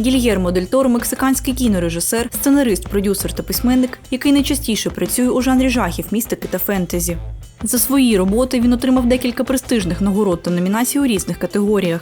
Гільєрмо Дель Торо – мексиканський кінорежисер, сценарист, продюсер та письменник, який найчастіше працює у жанрі жахів, містики та фентезі. За свої роботи він отримав декілька престижних нагород та номінацій у різних категоріях.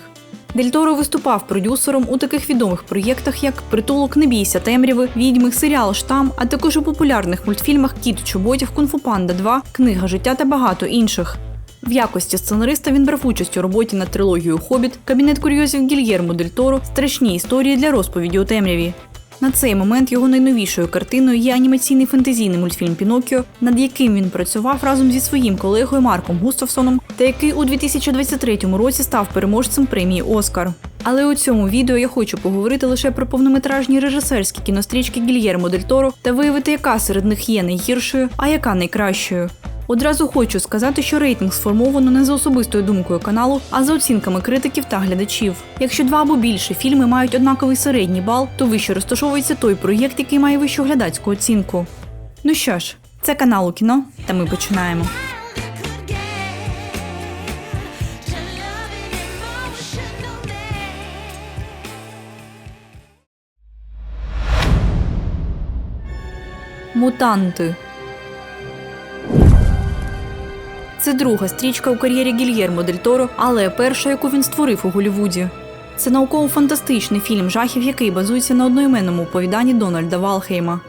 Дель Торо виступав продюсером у таких відомих проєктах, як Притулок не бійся темряви, Відьми, серіал Штам, а також у популярних мультфільмах Кіт у чоботях, Кунг-фу Панда 2, Книга життя та багато інших. В якості сценариста він брав участь у роботі над трилогією Хобіт, Кабінет курйозів Гільєрмо Дель Торо, страшні історії для розповіді у темряві. На цей момент його найновішою картиною є анімаційний фентезійний мультфільм Пінокіо, над яким він працював разом зі своїм колегою Марком Густавсоном, та який у 2023 році став переможцем премії Оскар. Але у цьому відео я хочу поговорити лише про повнометражні режисерські кінострічки Гільєрмо Дель Торо та виявити, яка серед них є найгіршою, а яка найкращою. Одразу хочу сказати, що рейтинг сформовано не за особистою думкою каналу, а за оцінками критиків та глядачів. Якщо два або більше фільми мають однаковий середній бал, то вище розташовується той проєкт, який має вищу глядацьку оцінку. Ну що ж, це канал у кіно, та ми починаємо. Мутанти. Це друга стрічка у кар'єрі Гільєрмо Дель Торо, але перша, яку він створив у Голлівуді. Це науково-фантастичний фільм жахів, який базується на одноіменному оповіданні Дональда Валхейма.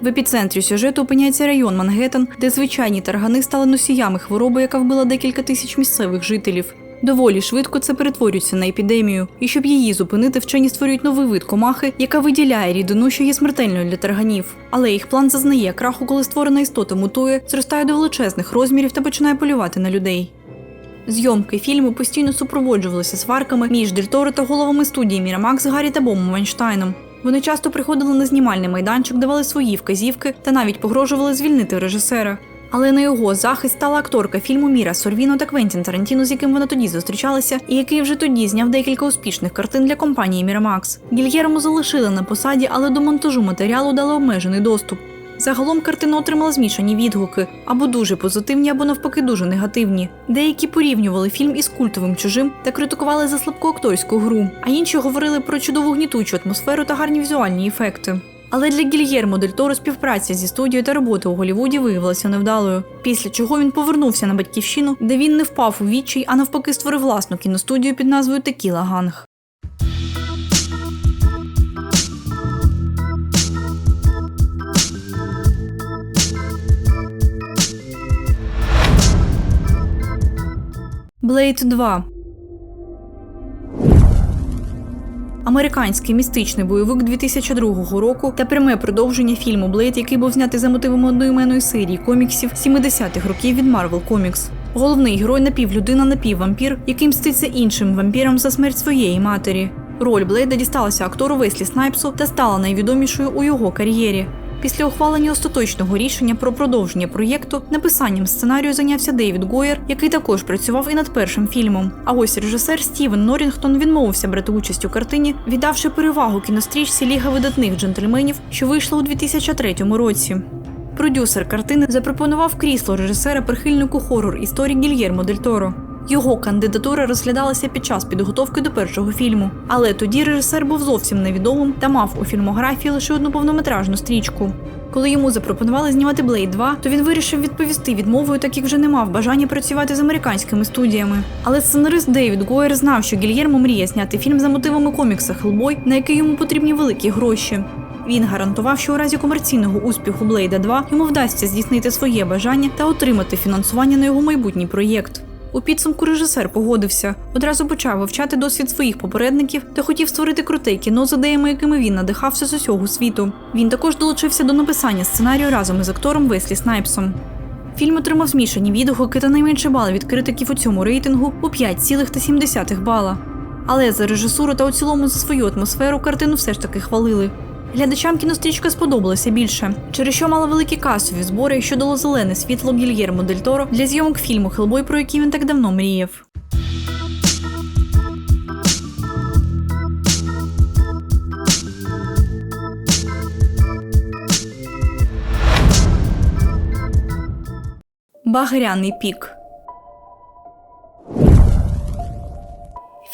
В епіцентрі сюжету опиняється район Мангеттен, де звичайні таргани стали носіями хвороби, яка вбила декілька тисяч місцевих жителів. Доволі швидко це перетворюється на епідемію, і щоб її зупинити, вчені створюють новий вид комахи, яка виділяє рідину, що є смертельною для тарганів. Але їх план зазнає краху, коли створена істота мутує, зростає до величезних розмірів та починає полювати на людей. Зйомки фільму постійно супроводжувалися сварками між Дельторо та головами студії Мірамакс Гаррі та Бомом Вайнштайном. Вони часто приходили на знімальний майданчик, давали свої вказівки та навіть погрожували звільнити режисера. Але на його захист стала акторка фільму Міра Сорвіно та Квентін Тарантіно, з яким вона тоді зустрічалася, і який вже тоді зняв декілька успішних картин для компанії Мірамакс. Гільєрмо залишили на посаді, але до монтажу матеріалу дали обмежений доступ. Загалом картина отримала змішані відгуки або дуже позитивні, або навпаки дуже негативні. Деякі порівнювали фільм із культовим чужим та критикували за слабку акторську гру, а інші говорили про чудову гнітучу атмосферу та гарні візуальні ефекти. Але для Гільєрмо Дель Торо співпраця зі студією та робота у Голлівуді виявилася невдалою. Після чого він повернувся на батьківщину, де він не впав у відчай, а навпаки створив власну кіностудію під назвою Текіла Ганг. Блейд 2 Американський містичний бойовик 2002 року та пряме продовження фільму Блейд, який був знятий за мотивами одноіменної серії коміксів 70-х років від Marvel Comics. Головний герой напівлюдина, напіввампір, який мститься іншим вампірам за смерть своєї матері. Роль Блейда дісталася актору Веслі Снайпсу та стала найвідомішою у його кар'єрі. Після ухвалення остаточного рішення про продовження проєкту написанням сценарію зайнявся Дейвід Гойер, який також працював і над першим фільмом. А ось режисер Стівен Норрінгтон відмовився брати участь у картині, віддавши перевагу кінострічці Ліга видатних джентльменів, що вийшла у 2003 році. Продюсер картини запропонував крісло режисера прихильнику хорор історії Гільєрмо Дель Торо. Його кандидатура розглядалася під час підготовки до першого фільму, але тоді режисер був зовсім невідомим та мав у фільмографії лише одну повнометражну стрічку. Коли йому запропонували знімати Блейд 2, то він вирішив відповісти відмовою, так як вже не мав бажання працювати з американськими студіями. Але сценарист Дейвід Гойер знав, що Гільєрмо мріє зняти фільм за мотивами комікса Хелбой, на який йому потрібні великі гроші. Він гарантував, що у разі комерційного успіху Блейда 2 йому вдасться здійснити своє бажання та отримати фінансування на його майбутній проєкт. У підсумку режисер погодився, одразу почав вивчати досвід своїх попередників та хотів створити круте кіно з ідеями, якими він надихався з усього світу. Він також долучився до написання сценарію разом із актором Веслі Снайпсом. Фільм отримав змішані відгуки та найменше бали від критиків у цьому рейтингу у 5,7 бала. Але за режисуру та у цілому за свою атмосферу картину все ж таки хвалили. Глядачам кінострічка сподобалася більше, через що мала великі касові збори, що дало зелене світло Гільєрмо Дель Торо для зйомок фільму Хелбой, про який він так давно мріяв. Багряний пік.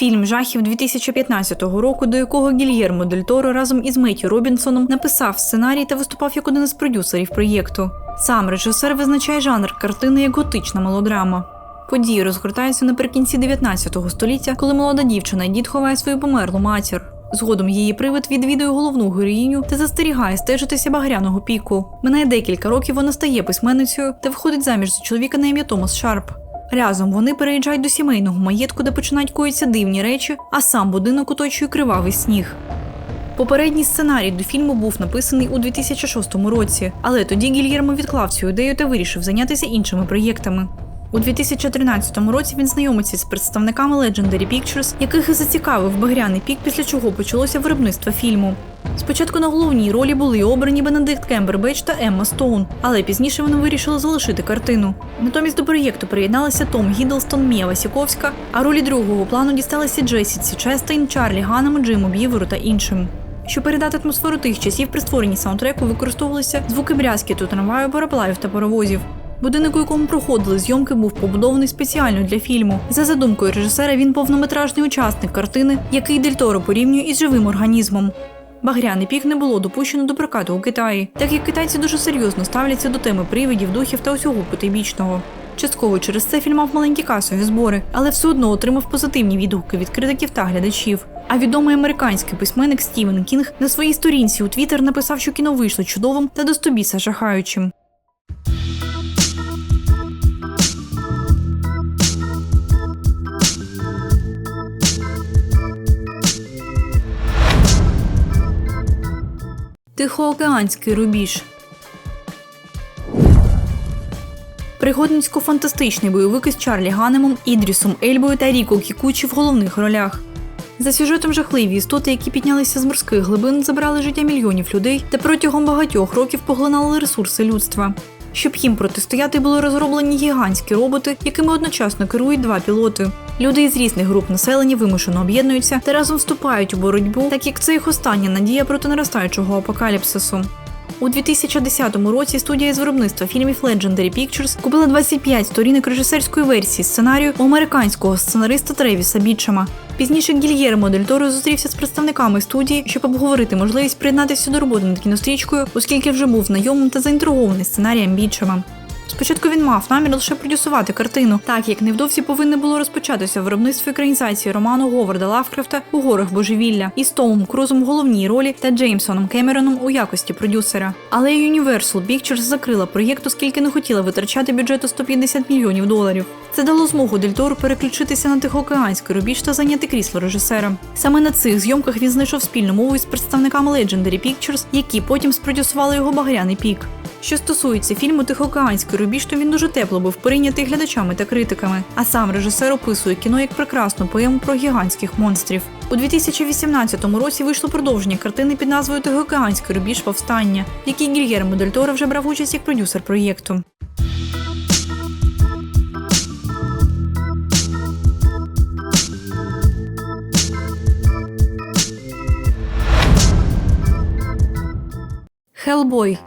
Фільм жахів 2015 року, до якого Гільєрмо Дель Торо разом із Меттю Робінсоном написав сценарій та виступав як один із продюсерів проєкту. Сам режисер визначає жанр картини як готична мелодрама. Події розгортаються наприкінці 19 століття, коли молода дівчина дід ховає свою померлу матір. Згодом її привид відвідує головну героїню та застерігає стежитися багряного піку. Минає декілька років вона стає письменницею та виходить заміж за чоловіка на ім'я Томас Шарп. Разом вони переїжджають до сімейного маєтку, де починають коїться дивні речі, а сам будинок оточує кривавий сніг. Попередній сценарій до фільму був написаний у 2006 році, але тоді Гільєрмо відклав цю ідею та вирішив зайнятися іншими проєктами. У 2013 році він знайомиться з представниками Legendary Pictures, яких і зацікавив багряний пік, після чого почалося виробництво фільму. Спочатку на головній ролі були обрані Бенедикт Кембербеч та Емма Стоун, але пізніше вони вирішили залишити картину. Натомість до проєкту приєдналися Том Гіддлстон, Мія Васіковська, а ролі другого плану дісталися Джесіці Честейн, Чарлі Ганнам, Джиму Б'єверу та іншим. Щоб передати атмосферу тих часів, при створенні саундтреку використовувалися звуки брязкіту трамваю, параплавів та паровозів. Будинок, у якому проходили зйомки, був побудований спеціально для фільму. За задумкою режисера, він повнометражний учасник картини, який Дель Торо порівнює із живим організмом. Багряний пік не було допущено до прокату у Китаї, так як китайці дуже серйозно ставляться до теми привидів, духів та усього потойбічного. Частково через це фільм мав маленькі касові збори, але все одно отримав позитивні відгуки від критиків та глядачів. А відомий американський письменник Стівен Кінг на своїй сторінці у Твіттер написав, що кіно вийшло чудовим та до стобіса жахаючим. Тихоокеанський рубіж. Пригодницько-фантастичний бойовик із Чарлі Ганемом, Ідрісом Ельбою та Ріко Кікучі в головних ролях. За сюжетом жахливі істоти, які піднялися з морських глибин, забрали життя мільйонів людей та протягом багатьох років поглинали ресурси людства. Щоб їм протистояти, були розроблені гігантські роботи, якими одночасно керують два пілоти. Люди із різних груп населення вимушено об'єднуються та разом вступають у боротьбу, так як це їх остання надія проти наростаючого апокаліпсису. У 2010 році студія з виробництва фільмів Legendary Pictures купила 25 сторінок режисерської версії сценарію у американського сценариста Тревіса Бітчема. Пізніше Гільєрмо Дель Торо зустрівся з представниками студії, щоб обговорити можливість приєднатися до роботи над кінострічкою, оскільки вже був знайомим та заінтригований сценарієм Бітчема. Спочатку він мав намір лише продюсувати картину, так як невдовзі повинне було розпочатися виробництво екранізації роману Говарда Лавкрафта у горах божевілля із Томом Крузом в головній ролі та Джеймсоном Кемероном у якості продюсера. Але Universal Pictures закрила проєкт, оскільки не хотіла витрачати бюджету 150 мільйонів доларів. Це дало змогу Дель Торо переключитися на тихоокеанський рубіж та зайняти крісло режисера. Саме на цих зйомках він знайшов спільну мову із представниками Legendary Pictures, які потім спродюсували його багряний пік. Що стосується фільму Тихоокеанський рубіж, то він дуже тепло був прийнятий глядачами та критиками. А сам режисер описує кіно як прекрасну поему про гігантських монстрів. У 2018 році вийшло продовження картини під назвою Тихоокеанський рубіж повстання, в якій Гільєрмо Дель вже брав участь як продюсер проєкту. Хелбой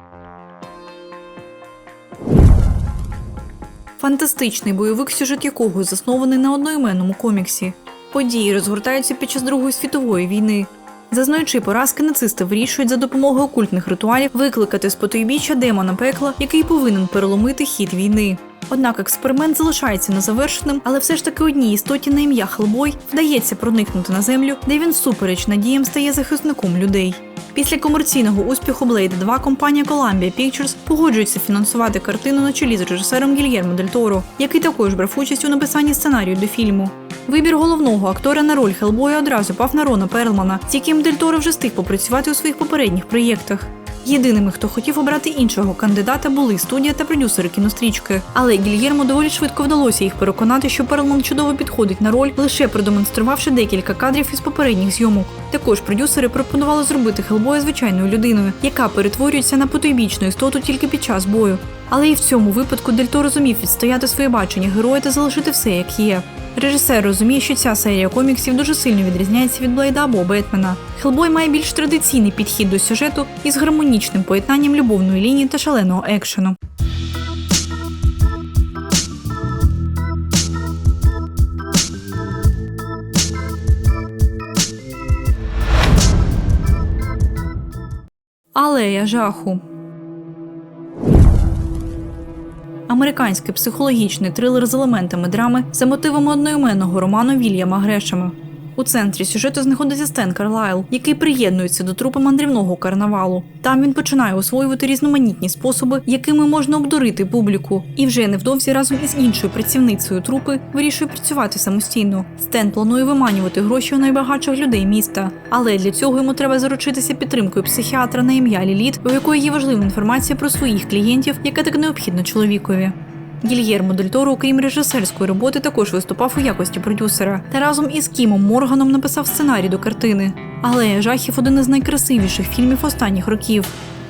Фантастичний бойовик, сюжет якого заснований на одноіменному коміксі. Події розгортаються під час Другої світової війни. Зазнаючи поразки, нацисти вирішують за допомогою окультних ритуалів викликати з потойбіччя демона пекла, який повинен переломити хід війни. Однак експеримент залишається незавершеним, але все ж таки одній істоті на ім'я Хелбой вдається проникнути на землю, де він всупереч надіям стає захисником людей. Після комерційного успіху Blade 2 компанія Columbia Pictures погоджується фінансувати картину на чолі з режисером Гільєрмо Дель Торо, який також брав участь у написанні сценарію до фільму. Вибір головного актора на роль Хелбоя одразу пав на Рона Перлмана, з яким Дель Торо вже встиг попрацювати у своїх попередніх проєктах. Єдиними, хто хотів обрати іншого кандидата, були студія та продюсери кінострічки. Але Гільєрмо доволі швидко вдалося їх переконати, що Перлман чудово підходить на роль, лише продемонструвавши декілька кадрів із попередніх зйомок. Також продюсери пропонували зробити Хелбоя звичайною людиною, яка перетворюється на потойбічну істоту тільки під час бою. Але і в цьому випадку Дельто розумів відстояти своє бачення героя та залишити все як є. Режисер розуміє, що ця серія коміксів дуже сильно відрізняється від Блейда або Бетмена. Хелбой має більш традиційний підхід до сюжету із гармонічним поєднанням любовної лінії та шаленого екшену. Алея жаху Американський психологічний трилер з елементами драми за мотивами одноіменного роману Вільяма Грешема. У центрі сюжету знаходиться Стен Карлайл, який приєднується до трупи мандрівного карнавалу. Там він починає освоювати різноманітні способи, якими можна обдурити публіку, і вже невдовзі разом із іншою працівницею трупи вирішує працювати самостійно. Стен планує виманювати гроші у найбагатших людей міста, але для цього йому треба заручитися підтримкою психіатра на ім'я Ліліт, у якої є важлива інформація про своїх клієнтів, яка так необхідна чоловікові. Гільєрмо Дель Торо, окрім режисерської роботи, також виступав у якості продюсера та разом із Кімом Морганом написав сценарій до картини. Алея жахів один із найкрасивіших фільмів останніх років.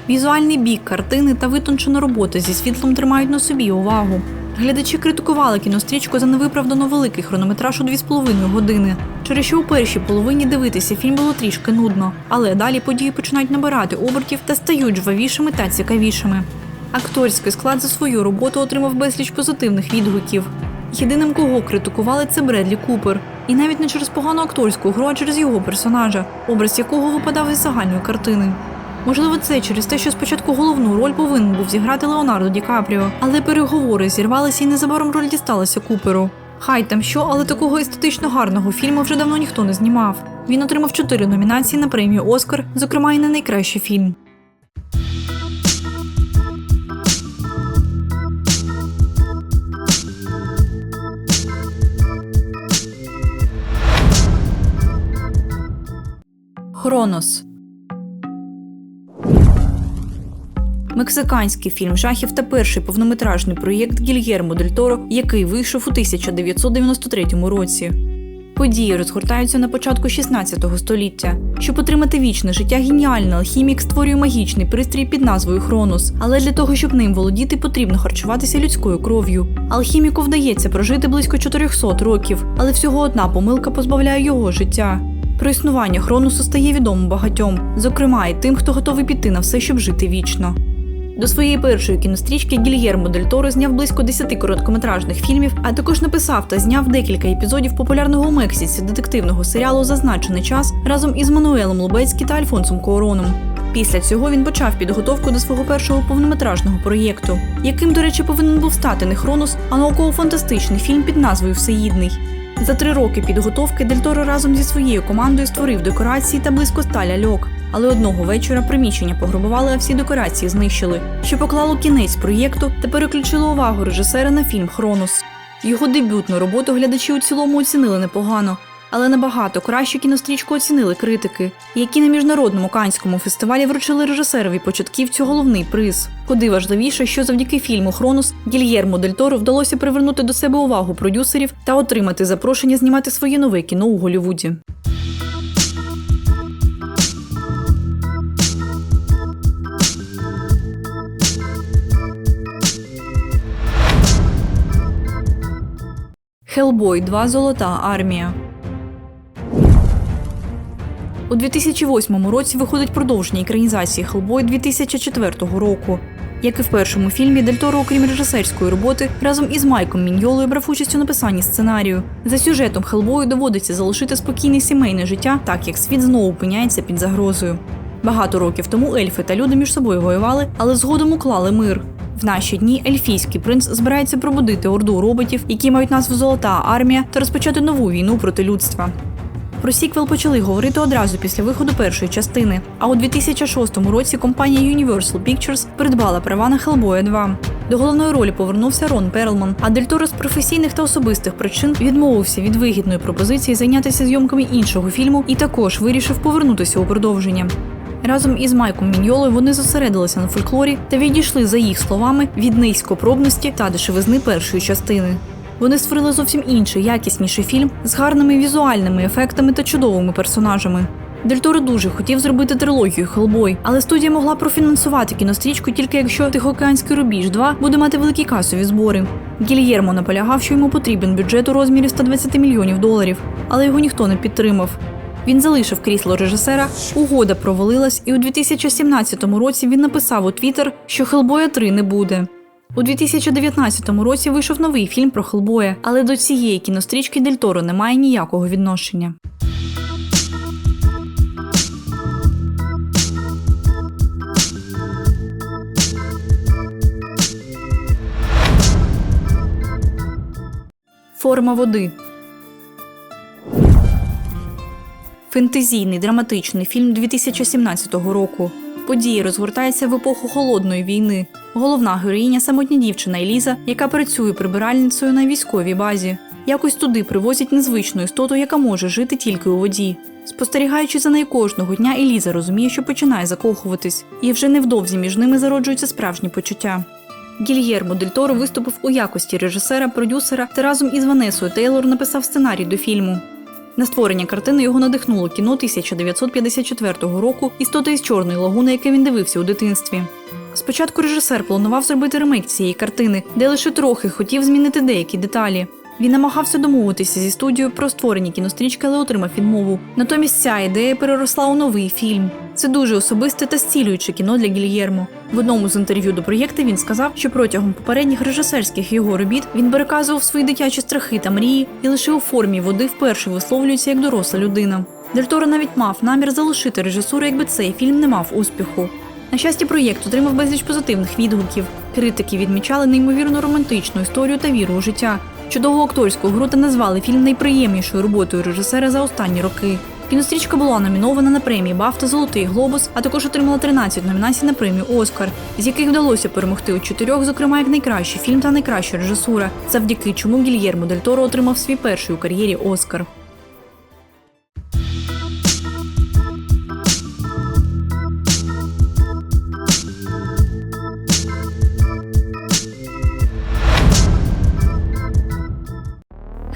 Візуальний бік картини та витончена робота зі світлом тримають на собі увагу. Глядачі критикували кінострічку за невиправдано великий хронометраж у 2,5 години, через що у першій половині дивитися фільм було трішки нудно, але далі події починають набирати обертів та стають жвавішими та цікавішими. Акторський склад за свою роботу отримав безліч позитивних відгуків. Єдиним, кого критикували, це Бредлі Купер. І навіть не через погану акторську гру, а через його персонажа, образ якого випадав із загальної картини. Можливо, це через те, що спочатку головну роль повинен був зіграти Леонардо Ді Капріо, але переговори зірвалися і незабаром роль дісталася Куперу. Хай там що, але такого естетично гарного фільму вже давно ніхто не знімав. Він отримав чотири номінації на премію Оскар, зокрема і на найкращий фільм. Хронос. Мексиканський фільм жахів та перший повнометражний проєкт Гільєрмо Дель Торо, який вийшов у 1993 році. Події розгортаються на початку 16 століття. Щоб отримати вічне життя, геніальний алхімік створює магічний пристрій під назвою Хронос. Але для того, щоб ним володіти, потрібно харчуватися людською кров'ю. Алхіміку вдається прожити близько 400 років, але всього одна помилка позбавляє його життя. Про існування Хроносу стає відомо багатьом, зокрема і тим, хто готовий піти на все, щоб жити вічно. До своєї першої кінострічки Гільєрмо Дель Торо зняв близько 10 короткометражних фільмів, а також написав та зняв декілька епізодів популярного у Мексиці детективного серіалу Зазначений час разом із Мануелом Лубецькі та Альфонсом Куороном. Після цього він почав підготовку до свого першого повнометражного проєкту, яким, до речі, повинен був стати не Хронос, а науково-фантастичний фільм під назвою Всеїдний. За три роки підготовки Дель Торо разом зі своєю командою створив декорації та близько ста ляльок. Але одного вечора приміщення пограбували, а всі декорації знищили, що поклало кінець проєкту та переключило увагу режисера на фільм Хронос. Його дебютну роботу глядачі у цілому оцінили непогано, але набагато краще кінострічку оцінили критики, які на міжнародному канському фестивалі вручили режисерові початківцю головний приз. Куди важливіше, що завдяки фільму Хронос Гільєрмо Дель Торо вдалося привернути до себе увагу продюсерів та отримати запрошення знімати своє нове кіно у Голлівуді. Хелбой 2 Золота армія. У 2008 році виходить продовження екранізації Хелбой 2004 року. Як і в першому фільмі, Дель Торо, окрім режисерської роботи, разом із Майком Міньолою брав участь у написанні сценарію. За сюжетом Хелбою доводиться залишити спокійне сімейне життя, так як світ знову опиняється під загрозою. Багато років тому ельфи та люди між собою воювали, але згодом уклали мир. В наші дні ельфійський принц збирається пробудити орду роботів, які мають назву Золота армія, та розпочати нову війну проти людства. Про сіквел почали говорити одразу після виходу першої частини. А у 2006 році компанія Universal Pictures придбала права на Хелбоя 2. До головної ролі повернувся Рон Перлман, а Дель Торо з професійних та особистих причин відмовився від вигідної пропозиції зайнятися зйомками іншого фільму і також вирішив повернутися у продовження. Разом із Майком Міньолою вони зосередилися на фольклорі та відійшли, за їх словами, від низькопробності та дешевизни першої частини. Вони створили зовсім інший, якісніший фільм з гарними візуальними ефектами та чудовими персонажами. Дель дуже хотів зробити трилогію Хелбой, але студія могла профінансувати кінострічку тільки якщо Тихоокеанський рубіж 2 буде мати великі касові збори. Гільєрмо наполягав, що йому потрібен бюджет у розмірі 120 мільйонів доларів, але його ніхто не підтримав. Він залишив крісло режисера, угода провалилась, і у 2017 році він написав у Твіттер, що Хелбоя 3 не буде. У 2019 році вийшов новий фільм про Хелбоя, але до цієї кінострічки Дель Торо не має ніякого відношення. Форма води. Фентезійний драматичний фільм 2017 року. Події розгортаються в епоху холодної війни. Головна героїня самотня дівчина Еліза, яка працює прибиральницею на військовій базі. Якось туди привозять незвичну істоту, яка може жити тільки у воді. Спостерігаючи за нею кожного дня, Еліза розуміє, що починає закохуватись, і вже невдовзі між ними зароджуються справжні почуття. Гільєрмо Дель Торо виступив у якості режисера, продюсера та разом із Ванесою Тейлор написав сценарій до фільму. На створення картини його надихнуло кіно 1954 року «Істота із чорної лагуни, яке він дивився у дитинстві. Спочатку режисер планував зробити ремейк цієї картини, де лише трохи хотів змінити деякі деталі. Він намагався домовитися зі студією про створення кінострічки, але отримав відмову. Натомість ця ідея переросла у новий фільм. Це дуже особисте та зцілююче кіно для Гільєрмо. В одному з інтерв'ю до проєкту він сказав, що протягом попередніх режисерських його робіт він переказував свої дитячі страхи та мрії і лише у формі води вперше висловлюється як доросла людина. Дель Торо навіть мав намір залишити режисуру, якби цей фільм не мав успіху. На щастя, проєкт отримав безліч позитивних відгуків. Критики відмічали неймовірно романтичну історію та віру у життя. Чудову акторську гру та назвали фільм найприємнішою роботою режисера за останні роки. Кінострічка була номінована на премії Бафта Золотий Глобус, а також отримала 13 номінацій на премію Оскар, з яких вдалося перемогти у чотирьох, зокрема як найкращий фільм та найкраща режисура, завдяки чому Гільєрмо Дель Торо отримав свій перший у кар'єрі Оскар.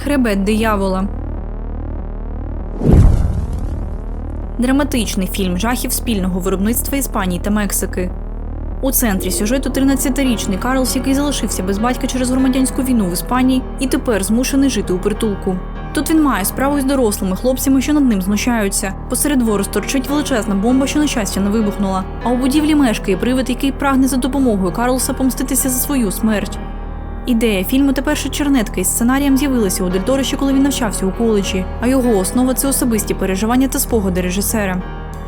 Хребет диявола. Драматичний фільм жахів спільного виробництва Іспанії та Мексики. У центрі сюжету 13-річний Карлс, який залишився без батька через громадянську війну в Іспанії і тепер змушений жити у притулку. Тут він має справу з дорослими хлопцями, що над ним знущаються. Посеред двору сторчить величезна бомба, що на щастя не вибухнула. А у будівлі мешкає привид, який прагне за допомогою Карлса помститися за свою смерть. Ідея фільму та перша чернетка із сценарієм з'явилася у Дель Торо ще коли він навчався у коледжі, а його основа це особисті переживання та спогади режисера.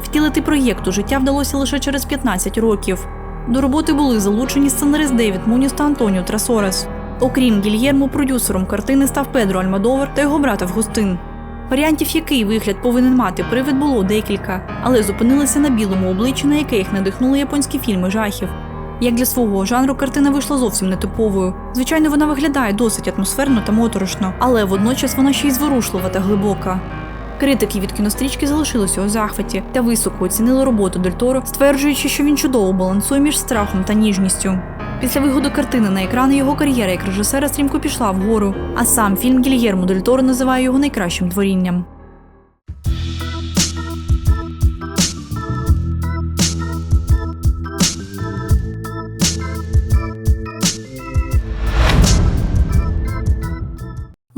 Втілити проєкт у життя вдалося лише через 15 років. До роботи були залучені сценарист Девід Муніс та Антоніо Трасорес. Окрім Гільєрмо, продюсером картини став Педро Альмадовар та його брат Августин. Варіантів, який вигляд повинен мати привид, було декілька, але зупинилися на білому обличчі, на яке їх надихнули японські фільми жахів. Як для свого жанру картина вийшла зовсім нетиповою. Звичайно, вона виглядає досить атмосферно та моторошно, але водночас вона ще й зворушлива та глибока. Критики від кінострічки залишилися у захваті та високо оцінили роботу Дель Торо, стверджуючи, що він чудово балансує між страхом та ніжністю. Після виходу картини на екрани його кар'єра як режисера стрімко пішла вгору, а сам фільм Гільєрмо Дель Торо називає його найкращим творінням.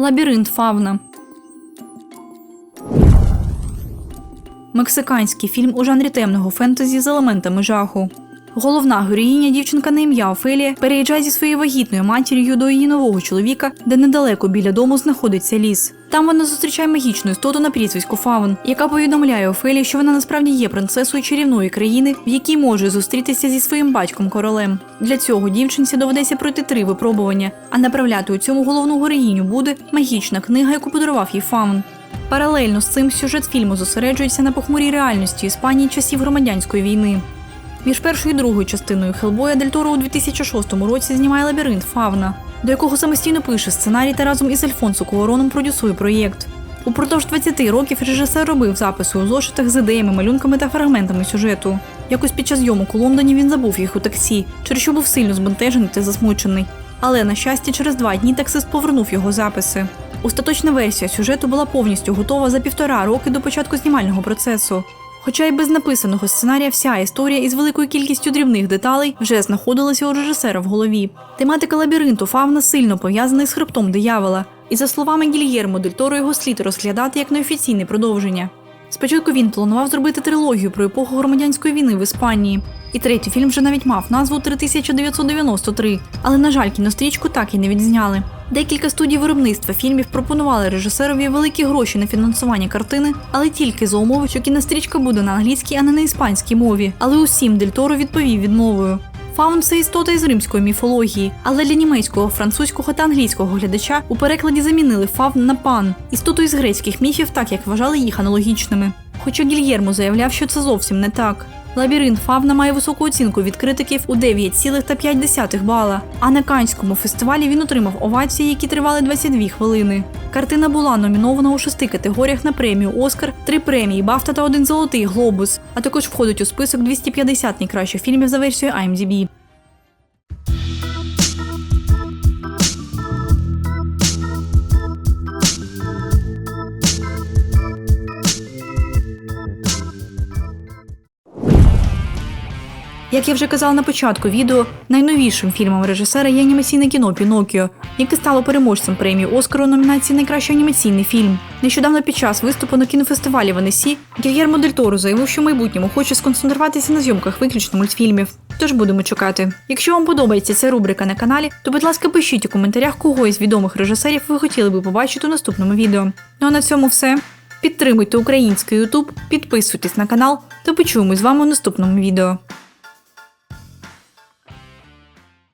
Лабіринт Фавна. Мексиканський фільм у жанрі темного фентезі з елементами жаху. Головна героїня, дівчинка на ім'я Офелія, переїжджає зі своєю вагітною матір'ю до її нового чоловіка, де недалеко біля дому знаходиться ліс. Там вона зустрічає магічну істоту на прізвисько Фавн, яка повідомляє Офелії, що вона насправді є принцесою чарівної країни, в якій може зустрітися зі своїм батьком королем. Для цього дівчинці доведеться пройти три випробування, а направляти у цьому головну героїню буде магічна книга, яку подарував їй Фавн. Паралельно з цим сюжет фільму зосереджується на похмурій реальності Іспанії часів громадянської війни. Між першою і другою частиною Хелбоя Дель Торо у 2006 році знімає лабіринт Фавна, до якого самостійно пише сценарій та разом із Альфонсо Куароном продюсує проєкт. Упродовж 20 років режисер робив записи у зошитах з ідеями, малюнками та фрагментами сюжету. Якось під час зйомок у Лондоні він забув їх у таксі, через що був сильно збентежений та засмучений. Але на щастя, через два дні таксист повернув його записи. Остаточна версія сюжету була повністю готова за півтора роки до початку знімального процесу. Хоча й без написаного сценарія вся історія із великою кількістю дрібних деталей вже знаходилася у режисера в голові. Тематика лабіринту Фавна сильно пов'язана із хребтом диявола, і за словами Гільєрмо Дель Торо, його слід розглядати як неофіційне продовження. Спочатку він планував зробити трилогію про епоху громадянської війни в Іспанії. І третій фільм вже навіть мав назву 3993, але, на жаль, кінострічку так і не відзняли. Декілька студій виробництва фільмів пропонували режисерові великі гроші на фінансування картини, але тільки за умови, що кінострічка буде на англійській, а не на іспанській мові. Але усім Дель Торо відповів відмовою. Фаун це істота із римської міфології, але для німецького, французького та англійського глядача у перекладі замінили фавн на пан, істоту із грецьких міфів, так як вважали їх аналогічними. Хоча Гільєрмо заявляв, що це зовсім не так. Лабіринт Фавна має високу оцінку від критиків у 9,5 бала. А на Канському фестивалі він отримав овації, які тривали 22 хвилини. Картина була номінована у шести категоріях на премію Оскар, три премії Бафта та один золотий глобус, а також входить у список 250 найкращих фільмів за версією IMDb. Як я вже казала на початку відео, найновішим фільмом режисера є анімаційне кіно Пінокіо, яке стало переможцем премії Оскару у номінації Найкращий анімаційний фільм. Нещодавно під час виступу на кінофестивалі в Анесі Гільєрмо Дель Торо заявив, що в майбутньому хоче сконцентруватися на зйомках виключно мультфільмів. Тож будемо чекати. Якщо вам подобається ця рубрика на каналі, то будь ласка, пишіть у коментарях, кого із відомих режисерів ви хотіли би побачити у наступному відео. Ну а на цьому все. Підтримуйте український YouTube, підписуйтесь на канал та почуємось з вами у наступному відео.